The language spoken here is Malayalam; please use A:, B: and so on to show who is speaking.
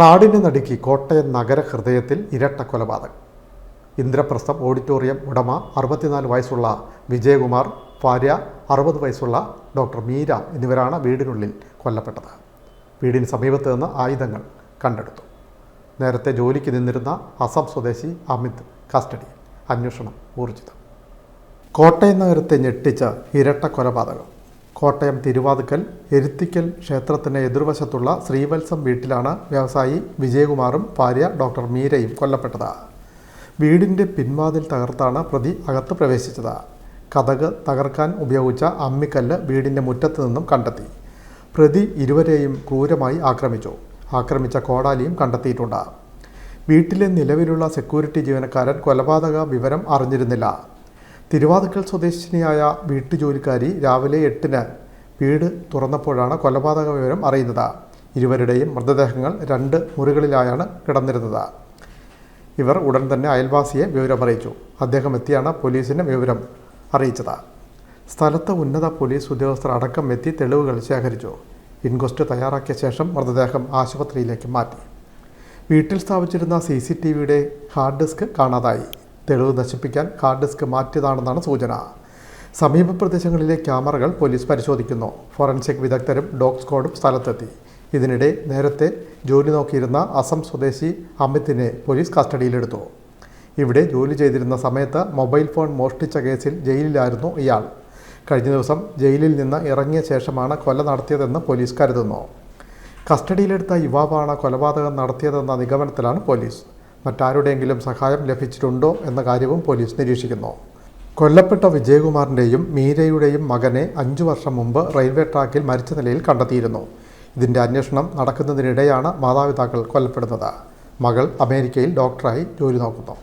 A: നാടിനെ നടുക്കി കോട്ടയം നഗര ഹൃദയത്തിൽ ഇരട്ട കൊലപാതകം. ഇന്ദ്രപ്രസ്ഥം ഓഡിറ്റോറിയം ഉടമ അറുപത്തിനാല് വയസ്സുള്ള വിജയകുമാർ ഭാര്യ അറുപത് വയസ്സുള്ള ഡോക്ടർ മീര എന്നിവരാണ് വീടിനുള്ളിൽ കൊല്ലപ്പെട്ടത്. വീടിന് സമീപത്ത് നിന്ന് ആയുധങ്ങൾ കണ്ടെടുത്തു. നേരത്തെ ജോലിക്ക് നിന്നിരുന്ന അസം സ്വദേശി അമിത് കസ്റ്റഡിയിൽ. അന്വേഷണം ഊർജിതം. കോട്ടയം നഗരത്തെ ഞെട്ടിച്ച ഇരട്ട കൊലപാതകം. കോട്ടയം തിരുവാതുക്കൽ എരുത്തിക്കൽ ക്ഷേത്രത്തിന് എതിർവശത്തുള്ള ശ്രീവത്സം വീട്ടിലാണ് വ്യവസായി വിജയകുമാറും ഭാര്യ ഡോക്ടർ മീരയും കൊല്ലപ്പെട്ടത്. വീടിന്റെ പിൻവാതിൽ തകർത്താണ് പ്രതി അകത്ത് പ്രവേശിച്ചത്. കഥക് തകർക്കാൻ ഉപയോഗിച്ച അമ്മിക്കല്ല് വീടിന്റെ മുറ്റത്ത് നിന്നും കണ്ടെത്തി. പ്രതി ഇരുവരെയും ക്രൂരമായി ആക്രമിച്ചു. ആക്രമിച്ച കോടാലിയും കണ്ടെത്തിയിട്ടുണ്ട്. വീട്ടിലെ നിലവിലുള്ള സെക്യൂരിറ്റി ജീവനക്കാരൻ കൊലപാതക വിവരം അറിഞ്ഞിരുന്നില്ല. തിരുവാതുക്കൽ സ്വദേശിനിയായ വീട്ടുജോലിക്കാരി രാവിലെ എട്ടിന് വീട് തുറന്നപ്പോഴാണ് കൊലപാതക വിവരം അറിയുന്നത്. ഇരുവരുടെയും മൃതദേഹങ്ങൾ രണ്ട് മുറികളിലായാണ് കിടന്നിരുന്നത്. ഇവർ ഉടൻ തന്നെ അയൽവാസിയെ വിവരമറിയിച്ചു. അദ്ദേഹം എത്തിയാണ് പോലീസിന് വിവരം അറിയിച്ചത്. സ്ഥലത്ത് ഉന്നത പോലീസ് ഉദ്യോഗസ്ഥർ അടക്കം എത്തി തെളിവുകൾ ശേഖരിച്ചു. ഇൻക്വസ്റ്റ് തയ്യാറാക്കിയ ശേഷം മൃതദേഹം ആശുപത്രിയിലേക്ക് മാറ്റി. വീട്ടിൽ സ്ഥാപിച്ചിരുന്ന സി സി ടി വിയുടെ ഹാർഡ് ഡിസ്ക് കാണാതായി. തെളിവ് നശിപ്പിക്കാൻ ഹാർഡ് ഡിസ്ക് മാറ്റിയതാണെന്നാണ് സൂചന. സമീപ പ്രദേശങ്ങളിലെ ക്യാമറകൾ പോലീസ് പരിശോധിക്കുന്നു. ഫോറൻസിക് വിദഗ്ധരും ഡോഗ് സ്ക്വാഡും സ്ഥലത്തെത്തി. ഇതിനിടെ നേരത്തെ ജോലി നോക്കിയിരുന്ന അസം സ്വദേശി അമിതിനെ പോലീസ് കസ്റ്റഡിയിലെടുത്തു. ഇവിടെ ജോലി ചെയ്തിരുന്ന സമയത്ത് മൊബൈൽ ഫോൺ മോഷ്ടിച്ച കേസിൽ ജയിലിലായിരുന്നു ഇയാൾ. കഴിഞ്ഞ ദിവസം ജയിലിൽ നിന്ന് ഇറങ്ങിയ ശേഷമാണ് കൊല നടത്തിയതെന്ന് പോലീസ് കരുതുന്നു. കസ്റ്റഡിയിലെടുത്ത യുവാവാണ് കൊലപാതകം നടത്തിയതെന്ന നിഗമനത്തിലാണ് പോലീസ്. മറ്റാരുടെയെങ്കിലും സഹായം ലഭിച്ചിട്ടുണ്ടോ എന്ന കാര്യവും പോലീസ് നിരീക്ഷിക്കുന്നു. കൊല്ലപ്പെട്ട വിജയകുമാറിന്റെയും മീരയുടെയും മകനെ അഞ്ചു വർഷം മുമ്പ് റെയിൽവേ ട്രാക്കിൽ മരിച്ച നിലയിൽ കണ്ടെത്തിയിരുന്നു. ഇതിന്റെ അന്വേഷണം നടക്കുന്നതിനിടെയാണ് മാതാപിതാക്കൾ കൊല്ലപ്പെടുന്നത്. മകൾ അമേരിക്കയിൽ ഡോക്ടറായി ജോലി നോക്കുന്നു.